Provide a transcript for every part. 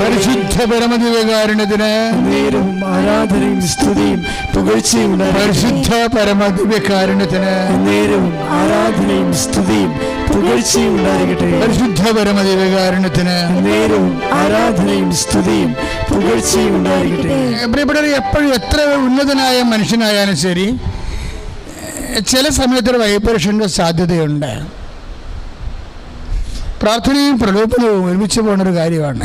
പരിശുദ്ധ പരമദിവ്യകാരുണ്യത്തിന് നേരും ആരാധനയും സ്തുതിയും പുകഴ്ചയും പരിശുദ്ധ പരമദിവ്യകാരുണ്യത്തിന് നേരും ആരാധനയും സ്തുതിയും പുകഴ്ചയും ഉണ്ടായിരിക്കട്ടെ. പരിശുദ്ധ പരമദിവ്യകാരുണ്യത്തിന് നേരവും ആരാധനയും സ്തുതിയും പുകഴ്ചയും ഉണ്ടായിരിക്കട്ടെ. പ്രിയപ്പെട്ടവർ എപ്പോഴും എത്ര ഉന്നതനായ മനുഷ്യനായാലും ശരി ചില സമയത്തൊരു വൈബ്രേഷന്റെ സാധ്യതയുണ്ട്. പ്രാർത്ഥനയും പ്രലോഭനവും ഒരുമിച്ച് പോകുന്നൊരു കാര്യമാണ്.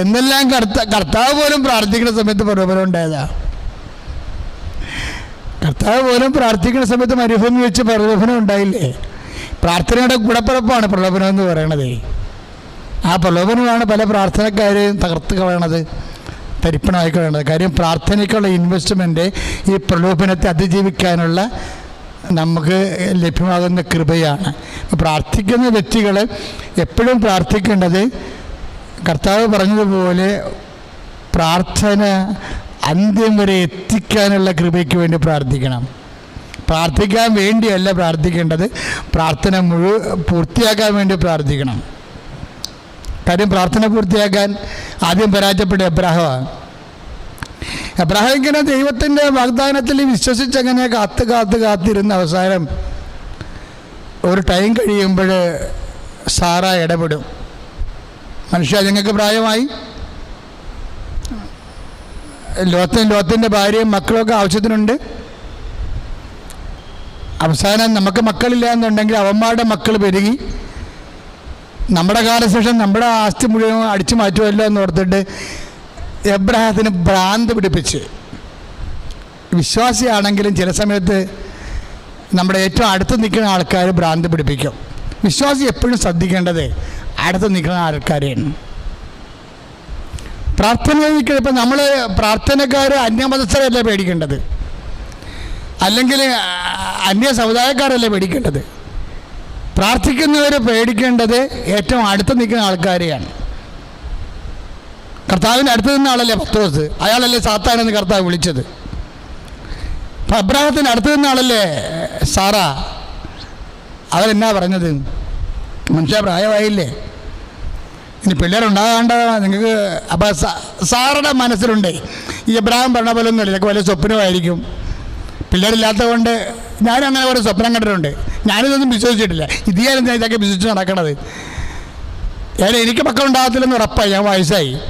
എന്നെല്ലാം കർത്ത കർത്താവ് പോലും പ്രാർത്ഥിക്കുന്ന സമയത്ത് പ്രലോഭനം ഉണ്ടായതാ. കർത്താവ് പോലും പ്രാർത്ഥിക്കുന്ന സമയത്ത് മരുഭൂമി വെച്ച് പ്രലോഭനം ഉണ്ടായില്ലേ? പ്രാർത്ഥനയുടെ ഗുണപ്പുറപ്പാണ് പ്രലോഭനം എന്ന് പറയണത്. ആ പ്രലോഭനമാണ് പല പ്രാർത്ഥനക്കാരെയും തകർത്ത് കളയണത് തരിപ്പണമായി കളയണത്. കാര്യം പ്രാർത്ഥനയ്ക്കുള്ള ഇൻവെസ്റ്റ്മെന്റ് ഈ പ്രലോഭനത്തെ അതിജീവിക്കാനുള്ള നമുക്ക് ലഭ്യമാകുന്ന കൃപയാണ്. പ്രാർത്ഥിക്കുന്ന വ്യക്തികൾ എപ്പോഴും പ്രാർത്ഥിക്കേണ്ടത് കർത്താവ് പറഞ്ഞതുപോലെ പ്രാർത്ഥന അന്ത്യം വരെ എത്തിക്കാനുള്ള കൃപയ്ക്ക് വേണ്ടി പ്രാർത്ഥിക്കണം. പ്രാർത്ഥിക്കാൻ വേണ്ടിയല്ല പ്രാർത്ഥിക്കേണ്ടത്. പ്രാർത്ഥന മുഴുവൻ പൂർത്തിയാക്കാൻ വേണ്ടി പ്രാർത്ഥിക്കണം. കാര്യം പ്രാർത്ഥന പൂർത്തിയാക്കാൻ ആദ്യം പരാജയപ്പെട്ട എബ്രാഹമാണ് എബ്രാഹിം ഇങ്ങനെ ദൈവത്തിന്റെ വാഗ്ദാനത്തിൽ വിശ്വസിച്ചങ്ങനെ കാത്ത് കാത്ത് കാത്തിരുന്ന അവസാനം ഒരു ടൈം കഴിയുമ്പോൾ സാറ ഇടപെടും. മനുഷ്യ ഞങ്ങൾക്ക് പ്രായമായി. ലോത്തിന് ലോത്തിന്റെ ഭാര്യയും മക്കളൊക്കെ ആവശ്യത്തിനുണ്ട്. അവസാനം നമുക്ക് മക്കളില്ല എന്നുണ്ടെങ്കിൽ അവന്മാരുടെ മക്കൾ പെരുകി. നമ്മുടെ കാലശേഷം നമ്മുടെ ആസ്തി മുഴുവൻ അടിച്ചു മാറ്റുമല്ലോ എന്ന് ഓർത്തിട്ട് എബ്രഹാത്തിന് ഭ്രാന്ത് പിടിപ്പിച്ച്. വിശ്വാസിയാണെങ്കിലും ചില സമയത്ത് നമ്മുടെ ഏറ്റവും അടുത്ത് നിൽക്കുന്ന ആൾക്കാർ ഭ്രാന്ത് പിടിപ്പിക്കും. വിശ്വാസി എപ്പോഴും ശ്രദ്ധിക്കേണ്ടത് അടുത്ത് നിൽക്കുന്ന ആൾക്കാരെയാണ്. പ്രാർത്ഥന ഇപ്പം നമ്മൾ പ്രാർത്ഥനക്കാർ അന്യമതസ്ഥരല്ലേ പേടിക്കേണ്ടത്? അല്ലെങ്കിൽ അന്യ സമുദായക്കാരല്ലേ പേടിക്കേണ്ടത്? പ്രാർത്ഥിക്കുന്നവർ പേടിക്കേണ്ടത് ഏറ്റവും അടുത്ത് നിൽക്കുന്ന ആൾക്കാരെയാണ്. കർത്താവിന്റെ അടുത്ത് നിന്ന ആളല്ലേ പത്രോസ് അയാളല്ലേ സാത്താനെന്ന് കർത്താവ് വിളിച്ചത്. അപ്പം അബ്രാഹത്തിന്റെ അടുത്ത് നിന്ന ആളല്ലേ സാറ? അവരെന്നാ പറഞ്ഞത്? മനുഷ്യ പ്രായമായില്ലേ? ഇനി പിള്ളേരുണ്ടാകാണ്ടതാ നിങ്ങൾക്ക് അപ്പം സാറുടെ മനസ്സിലുണ്ട്. ഈ അബ്രാഹം പറഞ്ഞ പോലെ ഒന്നുമില്ല ഇതൊക്കെ വലിയ സ്വപ്നമായിരിക്കും. പിള്ളേരില്ലാത്തത് കൊണ്ട് ഞാനും അങ്ങനെ ഒരു സ്വപ്നം കണ്ടിട്ടുണ്ട്. ഞാനിതൊന്നും വിശ്വസിച്ചിട്ടില്ല. ഇതിയായിരുന്നു ഞാൻ ഇതൊക്കെ വിശ്വസിച്ച് നടക്കണത്. ഏതായാലും എനിക്ക് മക്കളുണ്ടാകത്തില്ലെന്ന് ഉറപ്പായി ഞാൻ വയസ്സായി.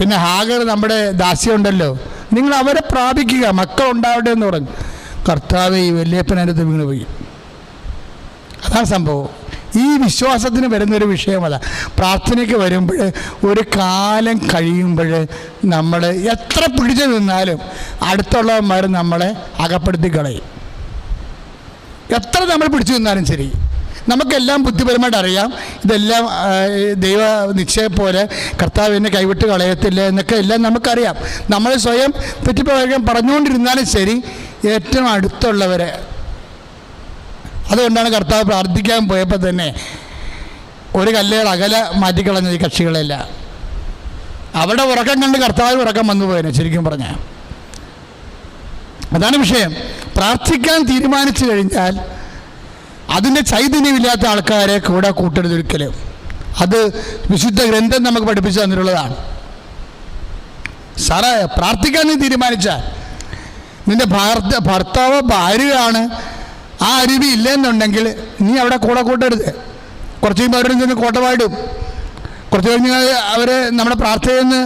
പിന്നെ ഹാഗർ നമ്മുടെ ദാസ്യമുണ്ടല്ലോ നിങ്ങൾ അവരെ പ്രാപിക്കുക. മക്കളുണ്ടാവട്ടെ എന്ന് പറഞ്ഞു. കർത്താവ് ഈ വല്യപ്പനടുത്ത് വീണ് പോയി. അതാണ് സംഭവം. ഈ വിശ്വാസത്തിന് വരുന്നൊരു വിഷയമല്ല. പ്രാർത്ഥനയ്ക്ക് വരുമ്പോൾ ഒരു കാലം കഴിയുമ്പോൾ നമ്മൾ എത്ര പിടിച്ചു നിന്നാലും അടുത്തുള്ളവന്മാർ നമ്മളെ അകപ്പെടുത്തി കളയും. എത്ര നമ്മൾ പിടിച്ചു നിന്നാലും ശരി. നമുക്കെല്ലാം ബുദ്ധിപരമായിട്ട് അറിയാം. ഇതെല്ലാം ദൈവ നിശ്ചയം പോലെ കർത്താവ് എന്നെ കൈവിട്ട് കളയത്തില്ല എന്നൊക്കെ എല്ലാം നമുക്കറിയാം. നമ്മൾ സ്വയം തെറ്റിപ്പോകാൻ പറഞ്ഞുകൊണ്ടിരുന്നാലും ശരി ഏറ്റവും അടുത്തുള്ളവരെ. അതുകൊണ്ടാണ് കർത്താവ് പ്രാർത്ഥിക്കാൻ പോയപ്പോൾ തന്നെ ഒരു കല്ലുകൾ അകല മാറ്റിക്കളഞ്ഞത് ഈ കക്ഷികളെല്ലാം. അവിടെ ഉറക്കം കണ്ട് കർത്താവ് ഉറക്കം വന്നു പോയനെ ശരിക്കും പറഞ്ഞാൽ അതാണ് വിഷയം. പ്രാർത്ഥിക്കാൻ തീരുമാനിച്ചു കഴിഞ്ഞാൽ അതിന്റെ ചൈതന്യമില്ലാത്ത ആൾക്കാരെ കൂടെ കൂട്ടരുത് ഒരിക്കലും. അത് വിശുദ്ധ ഗ്രന്ഥം നമുക്ക് പഠിപ്പിച്ചു തന്നിട്ടുള്ളതാണ്. സാറേ പ്രാർത്ഥിക്കാൻ നീ തീരുമാനിച്ചാൽ. നിന്റെ ഭാർത്ത ഭർത്താവ് ഭാര്യയാണ് ആ അരുവി ഇല്ലെന്നുണ്ടെങ്കിൽ നീ അവിടെ കൂടെ കൂട്ടരുത്. കുറച്ച് കഴിയുമ്പോൾ അവരുടെ ചെന്ന് കോട്ടവായിടും കുറച്ച് കഴിഞ്ഞ് അവർ നമ്മുടെ പ്രാർത്ഥനയിൽ നിന്ന്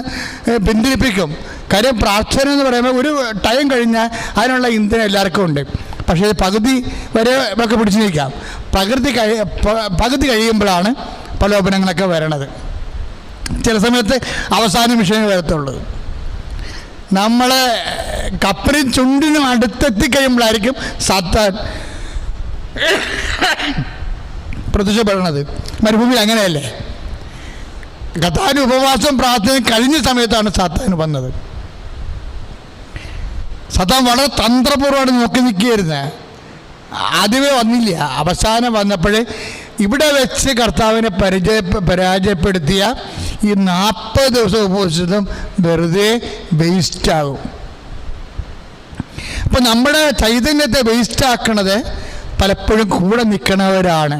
പിന്തിരിപ്പിക്കും. കാര്യം പ്രാർത്ഥന എന്ന് പറയുമ്പോൾ ഒരു ടൈം കഴിഞ്ഞാൽ അതിനുള്ള ഇന്ധനം എല്ലാവർക്കും ഉണ്ട്. പക്ഷേ പകുതി വരെ ഒക്കെ പിടിച്ചു നിൽക്കാം. പകുതി കഴി പകുതി കഴിയുമ്പോഴാണ് പ്രലോഭനങ്ങളൊക്കെ വരണത്. ചില സമയത്ത് അവസാന വിഷയം വരത്തുള്ളൂ. നമ്മൾ കപ്പലിൻ ചുണ്ടിനും അടുത്തെത്തി കഴിയുമ്പോഴായിരിക്കും സാത്താൻ പ്രത്യക്ഷപ്പെടണത് മരുഭൂമിയിൽ അങ്ങനെയല്ലേ? കഥാന് ഉപവാസം പ്രാർത്ഥന കഴിഞ്ഞ സമയത്താണ് സാത്താൻ വന്നത്. സത്താൻ വളരെ തന്ത്രപൂർവമാണ് നോക്കി നിൽക്കുകയായിരുന്നു. ആദ്യമേ വന്നില്ല. അവസാനം വന്നപ്പോൾ ഇവിടെ വെച്ച് കർത്താവിനെ പരിചയ പരാജയപ്പെടുത്തിയ ഈ നാൽപ്പത് ദിവസം ഉപവസിച്ചതും വെറുതെ വേസ്റ്റാകും അപ്പം നമ്മുടെ ചൈതന്യത്തെ വേസ്റ്റാക്കണത് പലപ്പോഴും കൂടെ നിൽക്കണവരാണ്.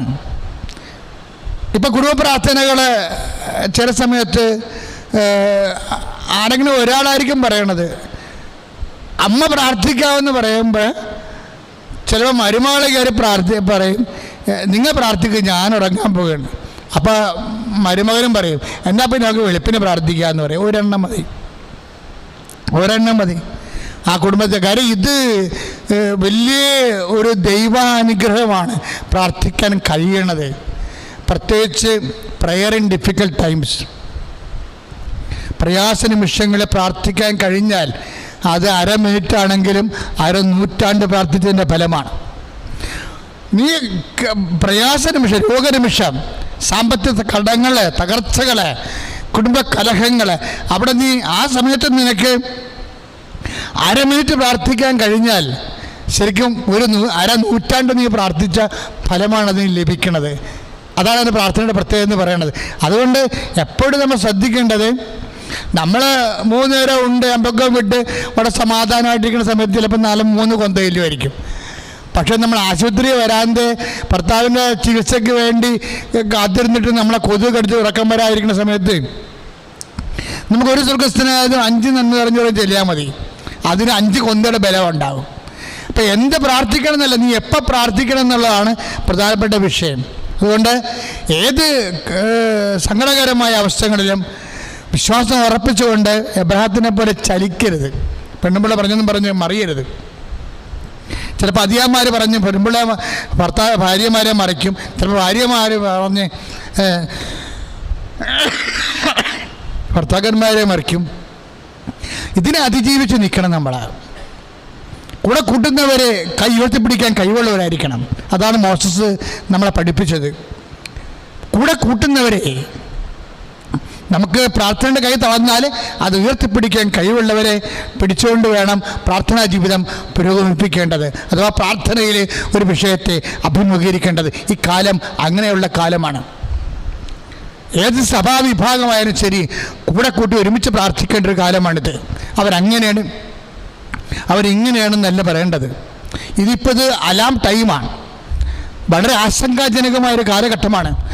ഇപ്പം കുടുംബ പ്രാർത്ഥനകൾ ചില സമയത്ത് ആരെങ്കിലും ഒരാളായിരിക്കും പറയണത്. അമ്മ പ്രാർത്ഥിക്കാമെന്ന് പറയുമ്പോൾ ചിലപ്പോൾ മരുമകളെ കയറി പ്രാർത്ഥി പറയും നിങ്ങൾ പ്രാർത്ഥിക്കുക ഞാൻ ഉറങ്ങാൻ പോവുകയാണ്. അപ്പോൾ മരുമകനും പറയും എന്നാൽ പിന്നെ നമുക്ക് വെളുപ്പിന് പ്രാർത്ഥിക്കാമെന്ന് പറയും. ഒരെണ്ണം മതി. ഒരെണ്ണം മതി. ആ കുടുംബത്തെ കാര്യം ഇത് വലിയ ഒരു ദൈവാനുഗ്രഹമാണ് പ്രാർത്ഥിക്കാൻ കഴിയണത്. പ്രത്യേകിച്ച് പ്രയർ ഇൻ ഡിഫിക്കൽട്ട് ടൈംസ് പ്രയാസ നിമിഷങ്ങളെ പ്രാർത്ഥിക്കാൻ കഴിഞ്ഞാൽ അത് അര മിനിറ്റ് ആണെങ്കിലും അര നൂറ്റാണ്ട് പ്രാർത്ഥിച്ചതിന്റെ ഫലമാണ്. നീ പ്രയാസനിമിഷം പ്രയാസ നിമിഷം രോഗനിമിഷം സാമ്പത്തിക കടങ്ങൾ തകർച്ചകൾ കുടുംബ കലഹങ്ങൾ അവിടെ നീ ആ സമയത്ത് നിനക്ക് അര മിനിറ്റ് പ്രാർത്ഥിക്കാൻ കഴിഞ്ഞാൽ ശരിക്കും ഒരു നൂ അര നൂറ്റാണ്ട് നീ പ്രാർത്ഥിച്ച ഫലമാണ് അതിന് ലഭിക്കുന്നത്. അതാണ് പ്രാർത്ഥനയുടെ പ്രത്യേകത എന്ന് പറയുന്നത് അതുകൊണ്ട് എപ്പോഴും നമ്മൾ ശ്രദ്ധിക്കേണ്ടത് നമ്മൾ മൂന്ന് നേരം ഉണ്ട് അമ്പക്കം വിട്ട് ഇവിടെ സമാധാനമായിട്ടിരിക്കുന്ന സമയത്ത് ചിലപ്പോൾ നാലും മൂന്ന് കൊന്തയിലുമായിരിക്കും പക്ഷേ നമ്മൾ ആശുപത്രി വരാതെ ഭർത്താവിന്റെ ചികിത്സയ്ക്ക് വേണ്ടി കാത്തിരുന്നിട്ട് നമ്മളെ കൊതുക് കടിച്ച് ഉറക്കം വരാതിരിക്കുന്ന സമയത്ത് നമുക്കൊരു ഒരു സ്വർഗസ്ഥനായതും അഞ്ച് നന്മ നിറഞ്ഞോളം ചെല്ലിയാൽ മതി. അതിന് അഞ്ച് കൊന്തയുടെ ബലം ഉണ്ടാകും. അപ്പം എന്ത് പ്രാർത്ഥിക്കണം എന്നല്ല നീ എപ്പോൾ പ്രാർത്ഥിക്കണം എന്നുള്ളതാണ് പ്രധാനപ്പെട്ട വിഷയം. അതുകൊണ്ട് ഏത് സങ്കടകരമായ അവസ്ഥകളിലും വിശ്വാസം ഉറപ്പിച്ചുകൊണ്ട് എബ്രഹാത്തിനെ പോലെ ചലിക്കരുത്. പെണ്ണുമ്പിള്ള പറഞ്ഞെന്നും പറഞ്ഞ് മറിയരുത്. ചിലപ്പോൾ അധികാന്മാർ പറഞ്ഞ് പെൺപിള്ള ഭർത്താവ് ഭാര്യമാരെ മറിക്കും. ചിലപ്പോൾ ഭാര്യമാർ പറഞ്ഞ് ഭർത്താക്കന്മാരെ മറിക്കും. ഇതിനെ അതിജീവിച്ച് നിൽക്കണം നമ്മൾ കൂടെ കൂട്ടുന്നവരെ കൈ ഉയർത്തിപ്പിടിക്കാൻ കഴിവുള്ളവരായിരിക്കണം. അതാണ് മോസസ് നമ്മളെ പഠിപ്പിച്ചത്. കൂടെ കൂട്ടുന്നവരെ നമുക്ക് പ്രാർത്ഥനയുടെ കൈ തളർന്നാൽ അത് ഉയർത്തിപ്പിടിക്കാൻ കഴിവുള്ളവരെ പിടിച്ചുകൊണ്ട് വേണം പ്രാർത്ഥനാ ജീവിതം പുരോഗമിപ്പിക്കേണ്ടത്. അഥവാ പ്രാർത്ഥനയിൽ ഒരു വിഷയത്തെ അഭിമുഖീകരിക്കേണ്ടത്. ഈ കാലം അങ്ങനെയുള്ള കാലമാണ്. ഏത് സഭാവിഭാഗമായാലും ശരി കൂടെ കൂട്ടി ഒരുമിച്ച് പ്രാർത്ഥിക്കേണ്ട ഒരു കാലമാണിത്. അവരങ്ങനെയാണ്. അവരിങ്ങനെയാണെന്നല്ല പറയേണ്ടത്. ഇതിപ്പോൾ ഇത് അലാം ടൈമാണ് വളരെ ആശങ്കാജനകമായൊരു കാലഘട്ടമാണ്.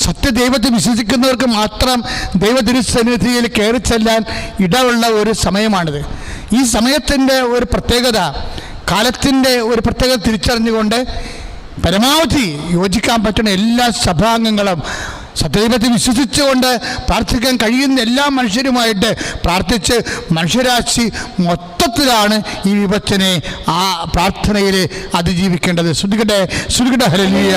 സത്യദൈവത്തെ വിശ്വസിക്കുന്നവർക്ക് മാത്രം ദൈവതിരുസന്നിധിയിൽ കയറി ചെല്ലാൻ ഇടവുള്ള ഒരു സമയമാണിത്. ഈ സമയത്തിന്റെ ഒരു പ്രത്യേകത കാലത്തിന്റെ ഒരു പ്രത്യേകത തിരിച്ചറിഞ്ഞുകൊണ്ട് പരമാവധി യോജിക്കാൻ പറ്റുന്ന എല്ലാ സഭാംഗങ്ങളും സത്യദൈവത്തെ വിശ്വസിച്ചുകൊണ്ട് പ്രാർത്ഥിക്കാൻ കഴിയുന്ന എല്ലാ മനുഷ്യരുമായിട്ട് പ്രാർത്ഥിച്ച് മനുഷ്യരാശി മൊത്തത്തിലാണ് ഈ വിപത്തിനെ ആ പ്രാർത്ഥനയിൽ അതിജീവിക്കേണ്ടത്. ഹരലിയ.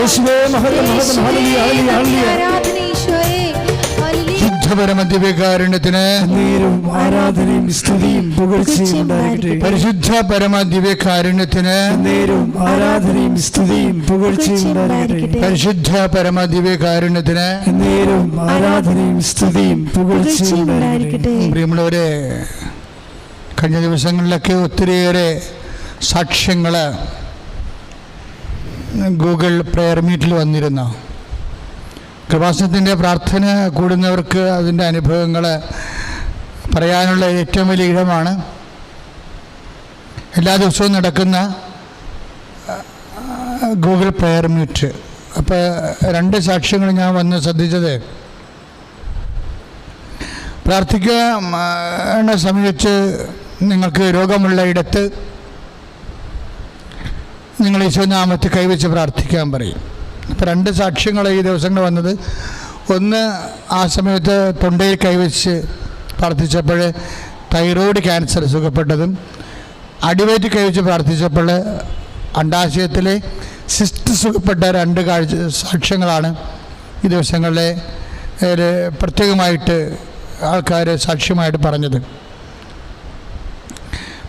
യേശുവേ നന്ദി ശുദ്ധപരമ ആരാധനയും സ്തുതിയും പുകഴ്ചയും പരിശുദ്ധ പരമ ദിവ്യകാരുണ്യത്തിന് ആരാധനയും സ്തുതിയും പുകഴ്ചയും പരിശുദ്ധ പരമ ദിവ്യകാരുണ്യത്തിന് ആരാധനയും സ്തുതിയും പുകഴ്ചയും പ്രിയമുള്ളവരെ കഴിഞ്ഞ ദിവസങ്ങളിലൊക്കെ ഒത്തിരിയേറെ സാക്ഷ്യങ്ങൾ ഗൂഗിൾ പ്രെയർ മീറ്റിൽ വന്നിരുന്നു. കൃപാസനത്തിന്റെ പ്രാർത്ഥന കൂടുന്നവർക്ക് അതിന്റെ അനുഭവങ്ങൾ പറയാനുള്ള ഏറ്റവും വലിയ ഇടമാണ്. എല്ലാ ദിവസവും നടക്കുന്ന ഗൂഗിൾ പ്രെയർ മീറ്റ് അപ്പോൾ രണ്ട് സാക്ഷ്യങ്ങൾ ഞാൻ വന്ന് ശ്രദ്ധിച്ചത്. പ്രാർത്ഥിക്കുന്ന സമയത്ത് നിങ്ങൾക്ക് രോഗമുള്ള ഇടത്ത് നിങ്ങൾ ഈശോനാമത്തിൽ കൈവച്ച് പ്രാർത്ഥിക്കാൻ പറയും. രണ്ട് സാക്ഷ്യങ്ങൾ ഈ ദിവസങ്ങൾ വന്നത്. ഒന്ന് ആ സമയത്ത് തൊണ്ടയിൽ കൈവച്ച് പ്രാർത്ഥിച്ചപ്പോൾ തൈറോയ്ഡ് ക്യാൻസർ സുഖപ്പെട്ടതും അടിവയറ്റ് കൈവച്ച് പ്രാർത്ഥിച്ചപ്പോൾ അണ്ടാശയത്തിലെ സിസ്റ്റ് സുഖപ്പെട്ട രണ്ട് കാഴ്ച സാക്ഷ്യങ്ങളാണ് ഈ ദിവസങ്ങളിലെ പ്രത്യേകമായിട്ട് ആൾക്കാർ സാക്ഷ്യമായിട്ട് പറഞ്ഞത്.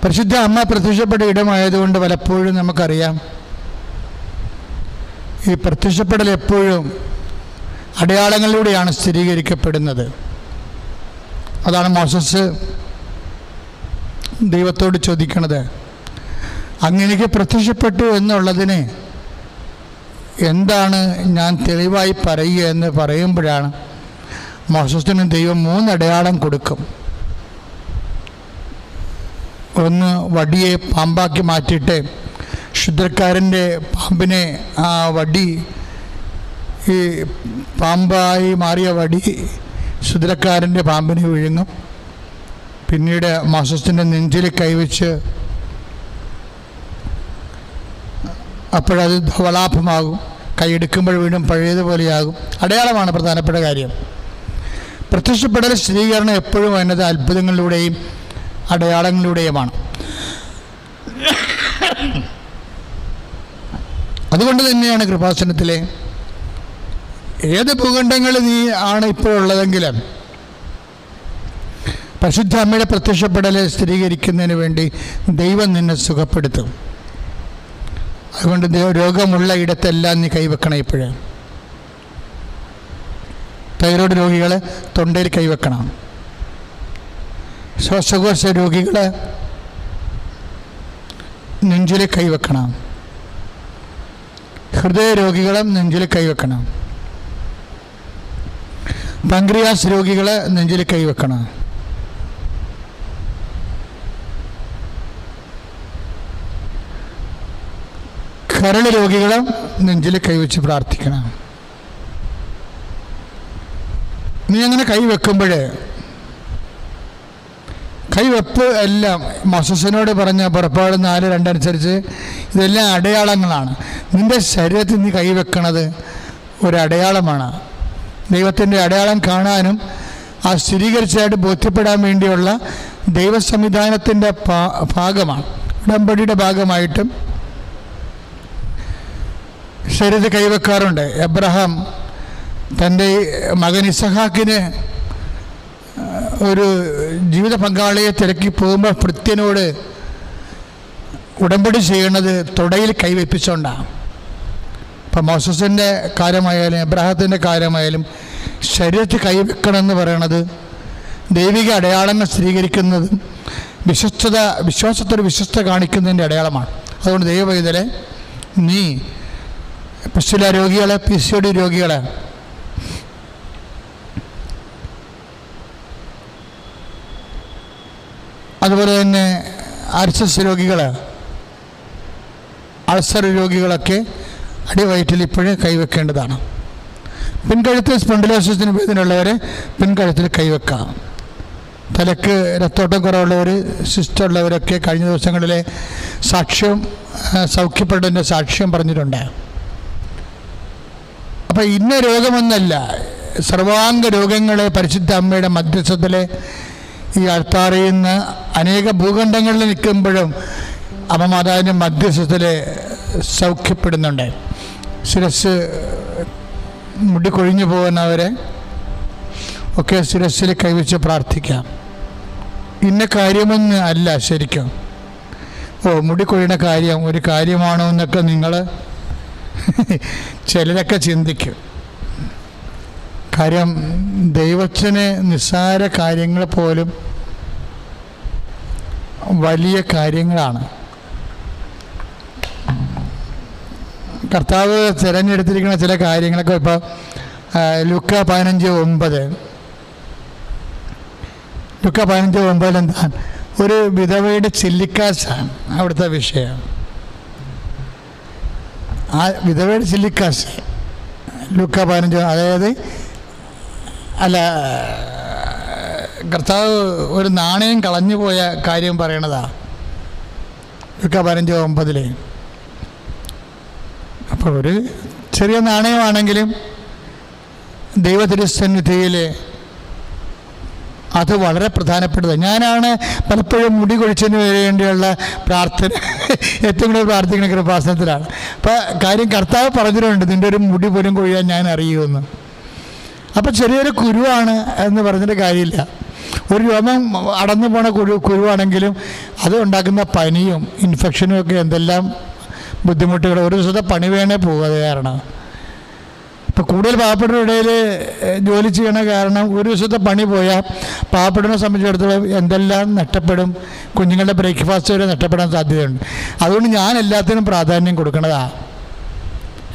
പരിശുദ്ധ അമ്മ പ്രത്യക്ഷപ്പെട്ട ഇടമായതുകൊണ്ട് പലപ്പോഴും നമുക്കറിയാം ഈ പ്രത്യക്ഷപ്പെടൽ എപ്പോഴും അടയാളങ്ങളിലൂടെയാണ് സ്ഥിരീകരിക്കപ്പെടുന്നത്. അതാണ് മോശസ് ദൈവത്തോട് ചോദിക്കണത്. അങ്ങനെയൊക്കെ പ്രത്യക്ഷപ്പെട്ടു എന്നുള്ളതിന് എന്താണ് ഞാൻ തെളിവായി പറയുക എന്ന് പറയുമ്പോഴാണ് മോസസിന് ദൈവം മൂന്നടയാളം കൊടുക്കും. ഒന്ന് വടിയെ പാമ്പാക്കി മാറ്റിയിട്ട് ക്ഷുദ്രക്കാരന്റെ പാമ്പിനെ ആ വടി ഈ പാമ്പായി മാറിയ വടി ക്ഷുദ്രക്കാരന്റെ പാമ്പിനെ വിഴുങ്ങും. പിന്നീട് മാസത്തിന്റെ നെഞ്ചിൽ കൈവച്ച് അപ്പോഴത് ധവളാഭമാകും. കൈയെടുക്കുമ്പോൾ വീണ്ടും പഴയതുപോലെയാകും. അടയാളമാണ് പ്രധാനപ്പെട്ട കാര്യം. പ്രത്യക്ഷപ്പെടൽ സ്ഥിരീകരണം എപ്പോഴും വരുന്നത് അത്ഭുതങ്ങളിലൂടെയും അടയാളങ്ങളിലൂടെയുമാണ്. അതുകൊണ്ട് തന്നെയാണ് കൃപാസനത്തിലെ. ഏത് ഭൂഖണ്ഡങ്ങൾ നീ ആണ് ഇപ്പോഴുള്ളതെങ്കിലും പരിശുദ്ധ അമ്മയുടെ പ്രത്യക്ഷപ്പെടലെ സ്ഥിരീകരിക്കുന്നതിന് വേണ്ടി ദൈവം നിന്നെ സുഖപ്പെടുത്തും. അതുകൊണ്ട് രോഗമുള്ള ഇടത്തെല്ലാം നീ കൈവെക്കണം ഇപ്പോഴേ. തൈറോയ്ഡ് രോഗികളെ തൊണ്ടയിൽ കൈവെക്കണം. ശ്വാസകോശ രോഗികൾ നെഞ്ചിൽ കൈവെക്കണം. ഹൃദയ രോഗികളെ നെഞ്ചിൽ കൈവെക്കണം. പങ്ക്രിയാസ് രോഗികളെ നെഞ്ചിൽ കൈവെക്കണം. കരൾ രോഗികളെ നെഞ്ചിൽ കൈവച്ച് പ്രാർത്ഥിക്കണം. നീ അങ്ങനെ കൈവെക്കുമ്പോൾ കൈവെപ്പ് എല്ലാം മസസിനോട് പറഞ്ഞ പുറപ്പാട് നാല് രണ്ടനുസരിച്ച് ഇതെല്ലാം അടയാളങ്ങളാണ്. നിന്റെ ശരീരത്തിൽ നീ കൈവെക്കണത് ഒരടയാളമാണ്. ദൈവത്തിന്റെ അടയാളം കാണാനും ആ സ്ഥിരീകരിച്ചതായിട്ട് ബോധ്യപ്പെടാൻ വേണ്ടിയുള്ള ദൈവ സംവിധാനത്തിന്റെ ഭാഗമാണ്. ഉടമ്പടിയുടെ ഭാഗമായിട്ടും ശരീരത്തിൽ കൈവെക്കാറുണ്ട്. എബ്രഹാം തന്റെ മകൻ ഇസഹാക്കിന് ഒരു ജീവിത പങ്കാളിയെ തിരക്കി പോകുമ്പോൾ ഭൃത്യനോട് ഉടമ്പടി ചെയ്യണത് തുടയിൽ കൈവയ്പ്പിച്ചുകൊണ്ടാണ്. ഇപ്പം മോസസിന്റെ കാര്യമായാലും എബ്രാഹത്തിന്റെ കാര്യമായാലും ശരീരത്തിൽ കൈവെക്കണമെന്ന് പറയണത് ദൈവിക അടയാളങ്ങൾ സ്ഥിരീകരിക്കുന്നതും വിശ്വസ്തത വിശ്വാസത്തോട് വിശ്വസ്ത കാണിക്കുന്നതിന്റെ അടയാളമാണ്. അതുകൊണ്ട് ദൈവവൈതലെ നീ പശുല രോഗികളെ പി സി ഒ ഡി രോഗികളെ അതുപോലെ തന്നെ ആർസസ് രോഗികൾ അൾസർ രോഗികളൊക്കെ അടിവയറ്റിൽ ഇപ്പോഴേ കൈവെക്കേണ്ടതാണ്. പിൻകഴുത്തിൽ സ്പൊണ്ടിലോസിന് വേദനയുള്ളവരെ പിൻകഴുത്തിൽ കൈവെക്കാം. തലക്ക് രക്തോട്ടം കുറവുള്ളവർ സിസ്റ്റുള്ളവരൊക്കെ കഴിഞ്ഞ ദിവസങ്ങളിലെ സാക്ഷ്യം സൗഖ്യപ്പെട്ടതിന്റെ സാക്ഷ്യം പറഞ്ഞിട്ടുണ്ട്. അപ്പം ഇന്ന രോഗമൊന്നല്ല സർവാംഗ രോഗങ്ങളെ പരിശുദ്ധ അമ്മയുടെ മധ്യസ്ഥത്തിലെ ഈ അൾത്താറിൽ നിന്ന് അനേക ഭൂഖണ്ഡങ്ങളിൽ നിൽക്കുമ്പോഴും അമ്മ മാതാവിന്റെ മധ്യസ്ഥത്തിൽ സൗഖ്യപ്പെടുന്നുണ്ട്. ശിരസ് മുടി കൊഴിഞ്ഞു പോകുന്നവരെ ഒക്കെ ശിരസിൽ കൈവച്ച് പ്രാർത്ഥിക്കാം. ഇന്ന കാര്യമൊന്നും അല്ല ശരിക്കും. ഓ മുടി കൊഴിയുന്ന കാര്യം ഒരു കാര്യമാണോ എന്നൊക്കെ നിങ്ങൾ ചിലരൊക്കെ ചിന്തിക്കും. കാര്യം ദൈവത്തിന് നിസ്സാര കാര്യങ്ങൾ പോലും വലിയ കാര്യങ്ങളാണ്. കർത്താവ് തിരഞ്ഞെടുത്തിരിക്കുന്ന ചില കാര്യങ്ങളൊക്കെ ഇപ്പോൾ ലുക്ക പതിനഞ്ച് ഒമ്പത്. ലുക്ക പതിനഞ്ച് ഒമ്പതിൽ എന്താ? ഒരു വിധവയുടെ ചില്ലിക്കാശാണ് അവിടുത്തെ വിഷയം. ആ വിധവയുടെ ചില്ലിക്കാശ് ലുക്ക പതിനഞ്ച് അതായത് അല്ല കർത്താവ് ഒരു നാണയം കളഞ്ഞു പോയ കാര്യം പറയണതാ. ലുക്ക പതിനഞ്ച് ഒമ്പതിലെ. അപ്പോൾ ഒരു ചെറിയ നാണയമാണെങ്കിലും ദൈവതിരുസന്നിധിയിൽ അത് വളരെ പ്രധാനപ്പെട്ടത്. ഞാനാണ് പലപ്പോഴും മുടി കൊഴിച്ചതിന് വേണ്ടിയുള്ള പ്രാർത്ഥന ഏറ്റവും കൂടുതൽ പ്രാർത്ഥിക്കുന്ന കൃപാസനത്തിലാണ്. അപ്പോൾ കാര്യം കർത്താവ് പറഞ്ഞിട്ടുണ്ട് നിന്റെ ഒരു മുടി പോലും കൊഴിയാൻ ഞാൻ അറിയുമെന്ന്. അപ്പോൾ ചെറിയൊരു കുരുവാണ് എന്ന് പറഞ്ഞിട്ട് കാര്യമില്ല. ഒരു രോമം അടന്നു പോണ കുരു കുരുവാണെങ്കിലും അത് ഉണ്ടാക്കുന്ന പനിയും ഇൻഫെക്ഷനും ഒക്കെ എന്തെല്ലാം ബുദ്ധിമുട്ടുകൾ ഒരു ദിവസത്തെ പണി വേണേ പോകാതെ കാരണം. ഇപ്പോൾ കൂടുതൽ പാവപ്പെട്ടവരുടെ ഇടയിൽ ജോലി ചെയ്യണ കാരണം ഒരു ദിവസത്തെ പണി പോയാൽ പാവപ്പെട്ടവനെ സംബന്ധിച്ചിടത്തോളം എന്തെല്ലാം നഷ്ടപ്പെടും? കുഞ്ഞുങ്ങളുടെ ബ്രേക്ക്ഫാസ്റ്റ് വരെ നഷ്ടപ്പെടാൻ സാധ്യതയുണ്ട്. അതുകൊണ്ട് ഞാൻ എല്ലാത്തിനും പ്രാധാന്യം കൊടുക്കണതാണ്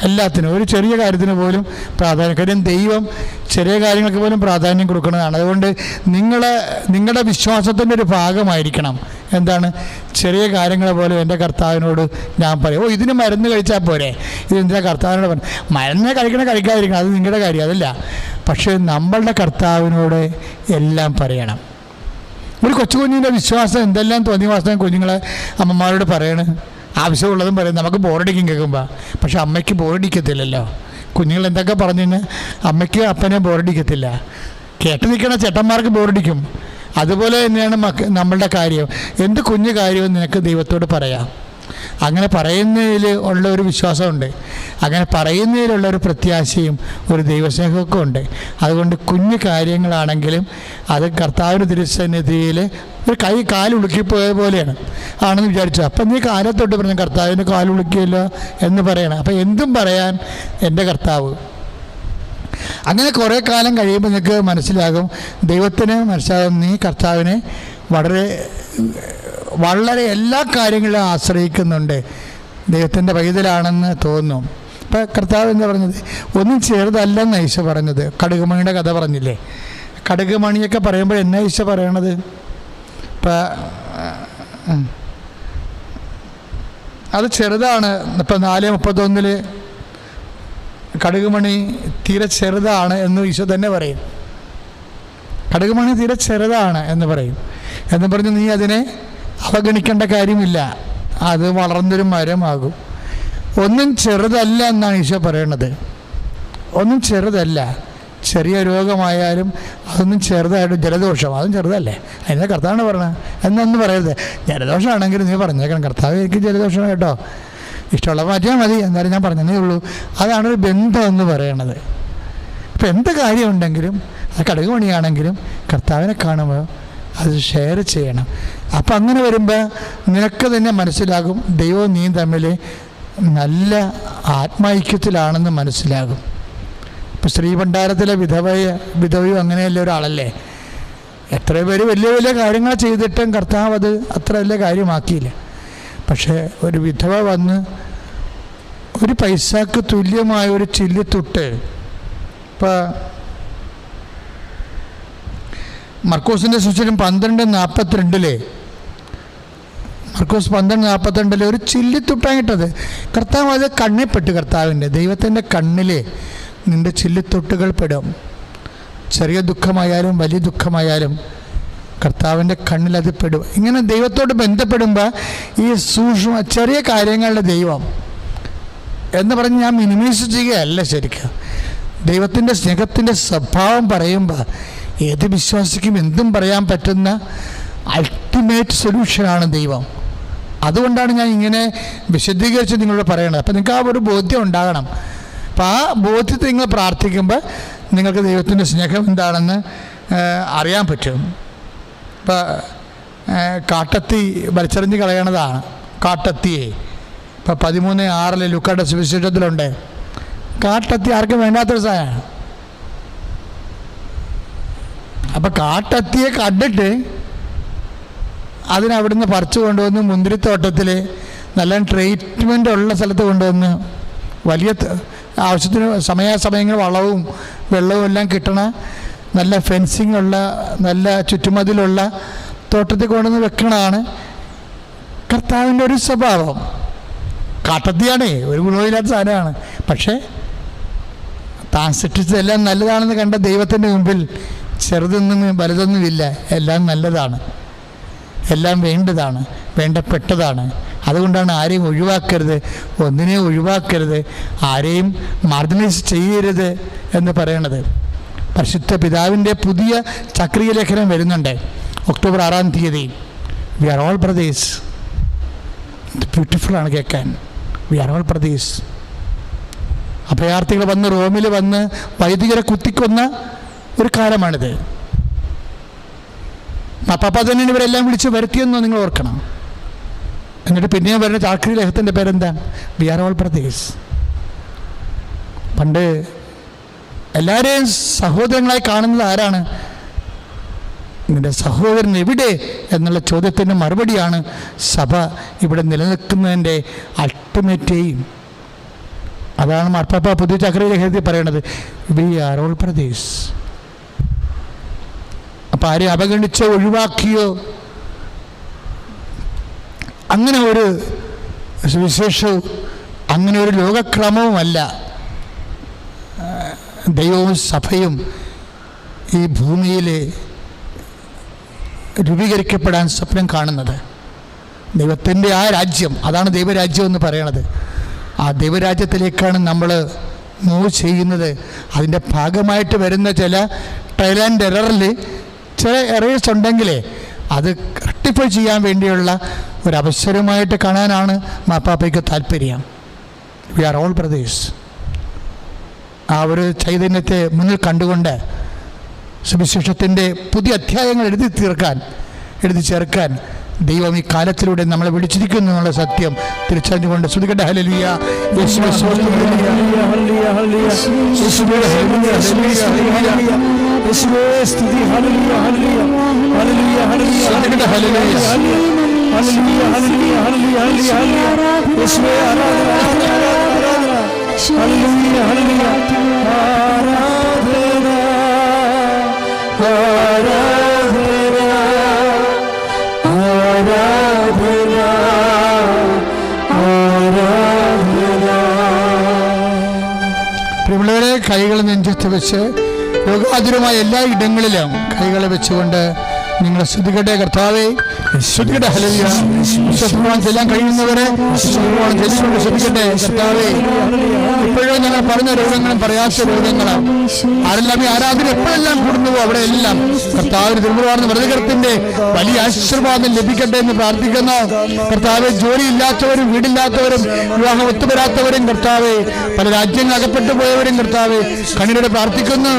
എല്ലാത്തിനും. ഒരു ചെറിയ കാര്യത്തിന് പോലും പ്രാധാന്യം കാര്യം ദൈവം ചെറിയ കാര്യങ്ങൾക്ക് പോലും പ്രാധാന്യം കൊടുക്കുന്നതാണ്. അതുകൊണ്ട് നിങ്ങളെ നിങ്ങളുടെ വിശ്വാസത്തിന്റെ ഒരു ഭാഗമായിരിക്കണം. എന്താണ്? ചെറിയ കാര്യങ്ങളെ പോലും എന്റെ കർത്താവിനോട് ഞാൻ പറയും. ഓ ഇതിന് മരുന്ന് കഴിച്ചാൽ പോരെ? ഇത് എന്തിനാ കർത്താവിനോട് പറഞ്ഞു? മരുന്ന് കഴിക്കണ കഴിക്കാതിരിക്കണം. അത് നിങ്ങളുടെ കാര്യം അതല്ല. പക്ഷേ നമ്മളുടെ കർത്താവിനോട് എല്ലാം പറയണം. ഒരു കൊച്ചു കുഞ്ഞിന്റെ വിശ്വാസം എന്തെല്ലാം തോന്നിയ വാസ്തവം കുഞ്ഞുങ്ങളെ അമ്മമാരോട് പറയണ്? ആവശ്യമുള്ളതും പറയും. നമുക്ക് ബോറടിക്കും കേൾക്കുമ്പോൾ പക്ഷെ അമ്മയ്ക്ക് ബോറടിക്കത്തില്ലല്ലോ കുഞ്ഞുങ്ങൾ എന്തൊക്കെ പറഞ്ഞു കഴിഞ്ഞാൽ അമ്മയ്ക്ക് അപ്പനെ ബോറടിക്കത്തില്ല കേട്ട് നിൽക്കണ ചേട്ടന്മാർക്ക് ബോറടിക്കും അതുപോലെ തന്നെയാണ് മക്ക നമ്മളുടെ കാര്യം. എന്ത് കുഞ്ഞു കാര്യവും നിനക്ക് ദൈവത്തോട് പറയാം. അങ്ങനെ പറയുന്നതിൽ ഉള്ള ഒരു വിശ്വാസമുണ്ട്. അങ്ങനെ പറയുന്നതിലുള്ള ഒരു പ്രത്യാശയും ഒരു ദൈവസ്നേഹമൊക്കെ ഉണ്ട്. അതുകൊണ്ട് കുഞ്ഞു കാര്യങ്ങളാണെങ്കിലും അത് കർത്താവിന് തിരുസന്നിധിയിൽ ഒരു കൈ കാലുളുക്കിപ്പോയ പോലെയാണ്. ആണെന്ന് വിചാരിച്ചു. അപ്പം നീ കാലത്തോട്ട് പറഞ്ഞു കർത്താവിന് കാലുളുക്കിയല്ലോ എന്ന് പറയണം. അപ്പം എന്തും പറയാൻ എന്റെ കർത്താവ്. അങ്ങനെ കുറേ കാലം കഴിയുമ്പോൾ നിങ്ങൾക്ക് മനസ്സിലാകും ദൈവത്തിന് മനസ്സിലാകും നീ കർത്താവിനെ വളരെ വളരെ എല്ലാ കാര്യങ്ങളിലും ആശ്രയിക്കുന്നുണ്ട്. ദൈവത്തിന്റെ പൈതലാണെന്ന് തോന്നുന്നു ഇപ്പം കർത്താവ് എന്താ പറഞ്ഞത്? ഒന്നും ചെറുതല്ലെന്ന് ഈശോ പറഞ്ഞത്. കടുകുമണിയുടെ കഥ പറഞ്ഞില്ലേ? കടുകുമണിയൊക്കെ പറയുമ്പോൾ എന്നാ ഈശോ പറയണത്? ഇപ്പം അത് ചെറുതാണ്. ഇപ്പം നാല് മുപ്പത്തൊന്നിൽ കടുകുമണി തീരെ ചെറുതാണ് എന്ന് ഈശോ തന്നെ പറയും. കടുകുമണി തീരെ ചെറുതാണ് എന്ന് പറയും. എന്ന് പറഞ്ഞ് നീ അതിനെ അവഗണിക്കേണ്ട കാര്യമില്ല. അത് വളർന്നൊരു മരമാകും. ഒന്നും ചെറുതല്ല എന്നാണ് ഈശോ പറയണത്. ഒന്നും ചെറുതല്ല. ചെറിയ രോഗമായാലും അതൊന്നും ചെറുതായിട്ട് ജലദോഷം അതും ചെറുതല്ലേ? അതിനെ കർത്താവാണ് പറഞ്ഞത്. എന്നൊന്നും പറയരുത്. ജലദോഷമാണെങ്കിൽ നീ പറഞ്ഞേക്കണം. കർത്താവ് എനിക്ക് ജലദോഷമാണ് കേട്ടോ. ഇഷ്ടമുള്ള മാറ്റിയാൽ മതി. എന്നാലും ഞാൻ പറഞ്ഞതേ ഉള്ളൂ. അതാണ് ഒരു ബന്ധം എന്ന് പറയണത്. ഇപ്പം എന്ത് കാര്യമുണ്ടെങ്കിലും അത് കടുക് പണിയാണെങ്കിലും കർത്താവിനെ കാണുമ്പോൾ അത് ഷെയർ ചെയ്യണം. അപ്പം അങ്ങനെ വരുമ്പോൾ നിനക്ക് തന്നെ മനസ്സിലാകും ദൈവവും നീ തമ്മിൽ നല്ല ആത്മൈക്യത്തിലാണെന്ന് മനസ്സിലാകും. ഇപ്പം ശ്രീഭണ്ഡാരത്തിലെ വിധവയെ വിധവയും അങ്ങനെയല്ല ഒരാളല്ലേ? എത്ര പേര് വലിയ വലിയ കാര്യങ്ങൾ ചെയ്തിട്ടും കർത്താവ് അത് അത്ര വലിയ കാര്യമാക്കിയില്ല. പക്ഷേ ഒരു വിധവ വന്ന് ഒരു പൈസക്ക് തുല്യമായ ഒരു ചില്ലിത്തുട്ട് ഇപ്പോൾ മർക്കോസിന്റെ സുശേഷം പന്ത്രണ്ട് നാൽപ്പത്തിരണ്ടിലെ മർക്കോസ് പന്ത്രണ്ട് നാൽപ്പത്തിരണ്ടിലെ ഒരു ചില്ലി ചില്ലിത്തുട്ടായിട്ടത്. കർത്താവ് അത് കണ്ണിൽപ്പെട്ട് കർത്താവിന്റെ ദൈവത്തിന്റെ കണ്ണിൽ നിന്റെ ചില്ലിത്തൊട്ടുകൾ പെടും. ചെറിയ ദുഃഖമായാലും വലിയ ദുഃഖമായാലും കർത്താവിന്റെ കണ്ണിൽ അത് പെടും. ഇങ്ങനെ ദൈവത്തോട് ബന്ധപ്പെടുമ്പോൾ ഈ സൂക്ഷ്മ ചെറിയ കാര്യങ്ങളുടെ ദൈവം എന്ന് പറഞ്ഞ് ഞാൻ മിനിമൈസ് ചെയ്യുകയല്ല ശരിക്കും. ദൈവത്തിന്റെ സ്നേഹത്തിന്റെ സ്വഭാവം പറയുമ്പോൾ ഏത് വിശ്വാസിക്കും എന്തും പറയാൻ പറ്റുന്ന അൾട്ടിമേറ്റ് സൊല്യൂഷനാണ് ദൈവം. അതുകൊണ്ടാണ് ഞാൻ ഇങ്ങനെ വിശദീകരിച്ച് നിങ്ങളോട് പറയണത്. അപ്പം നിങ്ങൾക്ക് ആ ഒരു ബോധ്യം ഉണ്ടാകണം. അപ്പം ആ ബോധ്യത്തിൽ നിങ്ങൾ പ്രാർത്ഥിക്കുമ്പോൾ നിങ്ങൾക്ക് ദൈവത്തിന്റെ സ്നേഹം എന്താണെന്ന് അറിയാൻ പറ്റും. ഇപ്പം കാട്ടത്തി വലിച്ചെറിഞ്ഞ് കളയണതാണ്. കാട്ടത്തിയെ. ഇപ്പം പതിമൂന്ന് ആറിലെ ലുക്കാട്ട സുവിശേഷത്തിലുണ്ട്. കാട്ടത്തി ആർക്കും വേണ്ടാത്തൊരു സാധനമാണ്. അപ്പം കാട്ടത്തിയെ കണ്ടിട്ട് അതിനവിടുന്ന് പറിച്ചു കൊണ്ടുവന്ന് മുന്തിരിത്തോട്ടത്തിൽ നല്ല ട്രീറ്റ്മെന്റ് ഉള്ള സ്ഥലത്ത് കൊണ്ടുവന്ന് വലിയ ആവശ്യത്തിന് സമയാസമയങ്ങൾ വളവും വെള്ളവും എല്ലാം കിട്ടണ നല്ല ഫെൻസിങ് ഉള്ള നല്ല ചുറ്റുമതിലുള്ള തോട്ടത്തിൽ കൊണ്ടുവന്ന് വെക്കണതാണ് കർത്താവിന്റെ ഒരു സ്വഭാവം. കാട്ടത്തിയാണേ ഒരു ഗുണമില്ലാത്ത സാധനമാണ്. പക്ഷേ താൻ സൃഷ്ടിച്ചതെല്ലാം നല്ലതാണെന്ന് കണ്ട ദൈവത്തിന്റെ മുമ്പിൽ ചെറുതൊന്നും വലുതൊന്നുമില്ല. എല്ലാം നല്ലതാണ്. എല്ലാം വേണ്ടതാണ്. വേണ്ടപ്പെട്ടതാണ്. അതുകൊണ്ടാണ് ആരെയും ഒഴിവാക്കരുത്. ഒന്നിനെ ഒഴിവാക്കരുത്. ആരെയും മാർജിനൈസ് ചെയ്യരുത് എന്ന് പറയണത്. പരിശുദ്ധ പിതാവിന്റെ പുതിയ ചക്രീയ ലേഖനം വരുന്നുണ്ട്. ഒക്ടോബർ ആറാം തീയതി. We are all brothers. ബ്യൂട്ടിഫുള്ളാണ് കേൾക്കാൻ. We are all brothers. അഭയാർത്ഥികൾ വന്ന് റോമിൽ വന്ന് വൈദികരെ കുത്തിക്കൊന്ന ഒരു കാലമാണിത്. അപ്പാപ്പ തന്നെ ഇവരെല്ലാം വിളിച്ച് വരുത്തിയെന്നോ നിങ്ങൾ ഓർക്കണം. എന്നിട്ട് പിന്നെയും വരുന്ന ചാക്രി ലേഖത്തിന്റെ പേരെന്താ? വി ആർ ഓൾ പ്രദേശ് പണ്ട് എല്ലാവരെയും സഹോദരങ്ങളായി കാണുന്നത് ആരാണ്? നിന്റെ സഹോദരൻ എവിടെ എന്നുള്ള ചോദ്യത്തിന് മറുപടിയാണ് സഭ ഇവിടെ നിലനിൽക്കുന്നതിന്റെ അൾട്ടിമേറ്റ് എയിം അതാണ് മാർപ്പാപ്പ പുതിയ ചാക്രി ലേഖത്തിൽ പറയണത് വി ആർ ഓൾ പ്രദേശ് അപ്പം ആരെ അവഗണിച്ചോ ഒഴിവാക്കിയോ അങ്ങനെ ഒരു സുവിശേഷവും അങ്ങനെ ഒരു ലോകക്രമവുമല്ല. ദൈവവും സഭയും ഈ ഭൂമിയിൽ രൂപീകരിക്കപ്പെടാൻ സ്വപ്നം കാണുന്നത്. ദൈവത്തിന്റെ ആ രാജ്യം അതാണ് ദൈവരാജ്യം എന്ന് പറയണത്. ആ ദൈവരാജ്യത്തിലേക്കാണ് നമ്മൾ മൂവ് ചെയ്യുന്നത്. അതിന്റെ ഭാഗമായിട്ട് വരുന്ന ചില ട്രയൽ ആൻഡ് എററിൽ ചില എറേഴ്സ് ഉണ്ടെങ്കിലേ അത് റെക്ടിഫൈ ചെയ്യാൻ വേണ്ടിയുള്ള ഒരു അവസരമായിട്ട് കാണാനാണ് മാപ്പാപ്പയ്ക്ക് താല്പര്യം വി ആർ ഓൾ ബ്രദേഴ്സ് ആ ഒരു ചൈതന്യത്തെ മുന്നിൽ കണ്ടുകൊണ്ട് സുവിശേഷത്തിന്റെ പുതിയ അധ്യായങ്ങൾ എഴുതി തീർക്കാൻ എഴുതി ചേർക്കാൻ ദൈവം ഈ കാലത്തിലൂടെ നമ്മളെ വിളിച്ചിരിക്കുന്നു എന്നുള്ള സത്യം തിരിച്ചറിഞ്ഞുകൊണ്ട് ശ്രുതികട്ടെ ഹലലിയ യേശുവേ യേശുവേ, സ്തുതി, ഹല്ലേലൂയ, hallelujah. Hallelujah, hallelujah, hallelujah. Hallelujah, hallelujah, hallelujah, hallelujah. യേശുവേ, ആരാധന, ആരാധന, ആരാധന, ആരാധന. ഹല്ലേലൂയ, ഹല്ലേലൂയ. ആരാധന, ആരാധന, ആരാധന, ആരാധന. പ്രിയമുള്ളവരെ കൈകൾ നെഞ്ചത്ത് വെച്ച് രോഗാതുരമായ എല്ലാ ഇടങ്ങളിലും കൈകളെ വെച്ചുകൊണ്ട് നിങ്ങൾ ശ്രദ്ധിക്കട്ടെ കർത്താവെ. ശ്രദ്ധിക്കട്ടെ ഹലവിയ വിശ്വപ്രമാണം ചെല്ലാൻ കഴിയുന്നവരെ വിശ്വപ്രമാണം ചെല്ലിക്കൊണ്ട് ശ്രദ്ധിക്കട്ടെ കർത്താവെ. ഇപ്പോഴും ഞങ്ങൾ പറഞ്ഞ രോഗങ്ങളും പറയാത്ത രോഗങ്ങളും ആരെല്ലാം ഈ ആരാധന എപ്പോഴെല്ലാം കൂടുന്നുവോ അവിടെ എല്ലാം കർത്താവിന് തിരുമുറവാർന്ന വ്രതകരത്തിന്റെ വലിയ ആശീർവാദം ലഭിക്കട്ടെ എന്ന് പ്രാർത്ഥിക്കുന്നു. കർത്താവ് ജോലിയില്ലാത്തവരും വീടില്ലാത്തവരും വിവാഹം ഒത്തുവരാത്തവരും കർത്താവ് പല രാജ്യങ്ങൾ അകപ്പെട്ടു പോയവരും കർത്താവ് കണ്ണിനോട് പ്രാർത്ഥിക്കുന്നു.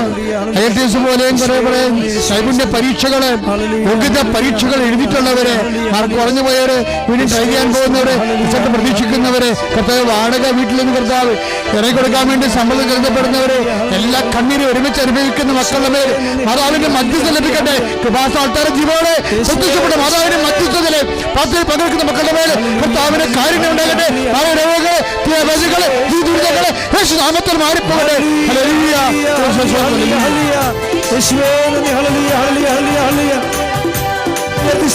ഐ ടി എസ് പോലെയും കുറെ കുറെ നൈപുണ്യ പരീക്ഷകൾ യോഗ്യത പരീക്ഷകൾ എഴുതിയിട്ടുള്ളവര് മാർക്ക് കുറഞ്ഞു പോയവര് വീണ്ടും ട്രൈ ചെയ്യാൻ പോകുന്നവര് റിസൾട്ട് പ്രതീക്ഷിക്കുന്നവര് കർത്താവ് വാടക വീട്ടിൽ നിന്ന് കർത്താവ് ഇറങ്ങി കൊടുക്കാൻ വേണ്ടി സമ്മതം കരുതപ്പെടുന്നവര് എല്ലാ കണ്ണീരും ഒരുമിച്ച് അനുഭവിക്കുന്ന മക്കളുടെ പേര് മാതാവിന്റെ മധ്യസ്ഥ ലഭിക്കട്ടെ. കൃപാസ ആൾക്കാരെ ജീവോടെ പ്രത്യക്ഷപ്പെട്ട മാതാവിന്റെ മധ്യസ്ഥതയിലെ പത്തിൽ പങ്കെടുക്കുന്ന മക്കളുടെ പേര് കർത്താവിന്റെ കാര്യങ്ങൾ ഉണ്ടാകട്ടെ. രോഗങ്ങൾ ഹലിയ ഈ ദുരിതങ്ങൾ ഹലിയ ഹലിയ മാറിപ്പോകട്ടെ. ഹലിയ ഹലിയ ഹലിയ ഹലിയ ഹലിയ ഹലിയ ഹല്ലേലൂയ, ഹല്ലേലൂയ. ഉയർത്തി.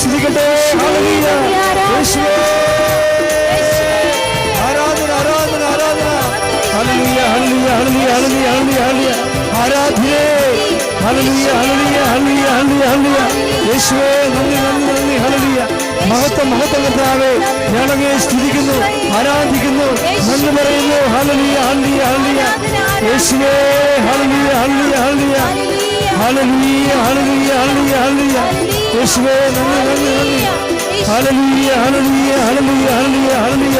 യേശുവേ. ആരാധന, ആരാധന, ആരാധന. Hallelujah, hallelujah, hallelujah. ആരാധനേ. Hallelujah, hallelujah, hallelujah, hallelujah, hallelujah. യേശുവേ നന്ദി നന്ദി നന്ദി ഹല്ലേലൂയ മഹത്വം മഹത്വം കർത്താവേ സ്തുതിക്കുന്നു ആരാധിക്കുന്നു നന്ദി പറയുന്നു ഹല്ലേലൂയ ഹല്ലേലൂയ ഹലിയ യേശുവേ ഹലിയ ഹലിയ ഹലിയ ഹലിയ ഹലിയ ഹല്ലേലൂയ ഹല്ലേലൂയ ഹല്ലേലൂയ യേശുവേ നന്ദി നന്ദി നന്ദി. Hallelujah hallelujah hallelujah hallelujah hallelujah.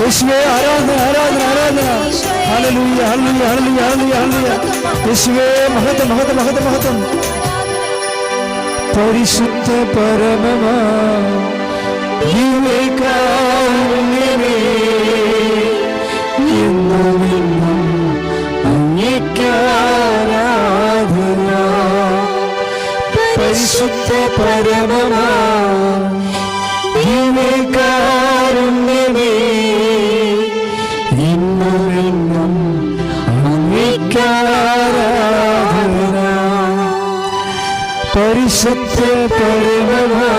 യേശുവേ ആരാധന ആരാധന ആരാധന. Hallelujah hallelujah hallelujah hallelujah. Hallelujah യേശുവേ മഹത്വം മഹത്വം മഹത്വം മഹത്വം. പരിശുദ്ധ പരമമാ വിവേകാവുന്നവേ, എന്നുമെന്നും പരിശുദ്ധ പരമമാ വിവേകാരുണ്യമേ, എന്നുമെന്നും അങ്ങേക്കാരാധന പരിശുദ്ധ പരമമാ